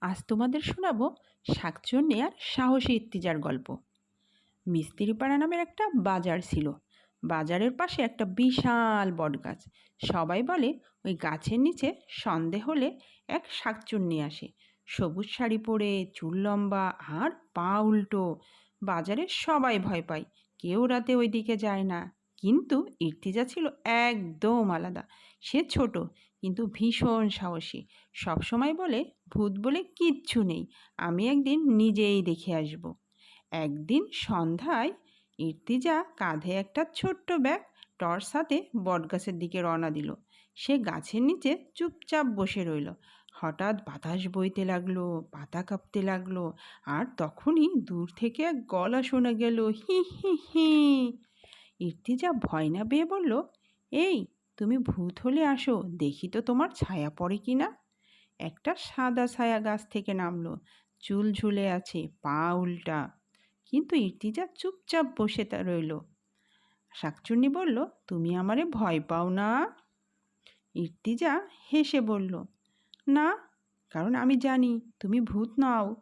আজ তোমাদের শোনাবো শাকচুন্নি আর সাহসী ইত্তিজার গল্প। মিস্ত্রিপাড়া নামের একটা বাজার ছিল। বাজারের পাশে একটা বিশাল বটগাছ। সবাই বলে, ওই গাছের নিচে সন্ধে হলে এক শাকচুন্নি আসে। সবুজ শাড়ি পরে, চুল লম্বা আর পা উল্টো। বাজারে সবাই ভয় পায়। কেউ রাতে ওই দিকে যায় না। কিন্তু ইর্তিজা ছিল একদম আলাদা। সে ছোট, কিন্তু ভীষণ সাহসী। সবসময় বলে, ভূত বলে কিচ্ছু নেই, আমি একদিন নিজেই দেখে আসব। একদিন সন্ধ্যায় ইর্তিজা কাঁধে একটা ছোট্ট ব্যাগ টর্চ হাতে বটগাছের দিকে রওনা দিল। সে গাছের নিচে চুপচাপ বসে রইল। হঠাৎ বাতাস বইতে লাগল, পাতা কাঁপতে লাগল, আর তখনই দূর থেকে এক গলা শোনা গেল, হি হি হি। ইর্তিজা ভয় না পেয়ে বলল, এই, তুমি ভূত হলে আসো, দেখি তো তোমার ছায়া পড়ে কি না? একটা সাদা ছায়া গাছ থেকে নামলো, চুল ঝুলে আছে, পা উল্টা। কিন্তু ইর্তিজা চুপচাপ বসে তা রইল। শাকচুন্নি বলল, তুমি আমারে ভয় পাও না? ইর্তিজা হেসে বলল, না, কারণ আমি জানি তুমি ভূত নাও।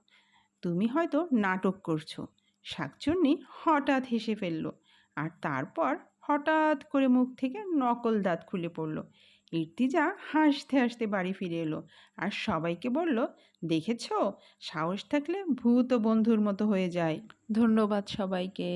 তুমি হয়তো নাটক করছ। শাকচুন্নি হঠাৎ হেসে ফেলল আর তারপর হঠাৎ করে মুখ থেকে নকল দাঁত খুলে পড়ল। ইর্তিজা হাসতে হাসতে বাড়ি ফিরে এলো আর সবাইকে বলল, দেখেছ? সাহস থাকলে ভূত বন্ধুর মতো হয়ে যায়। ধন্যবাদ সবাইকে।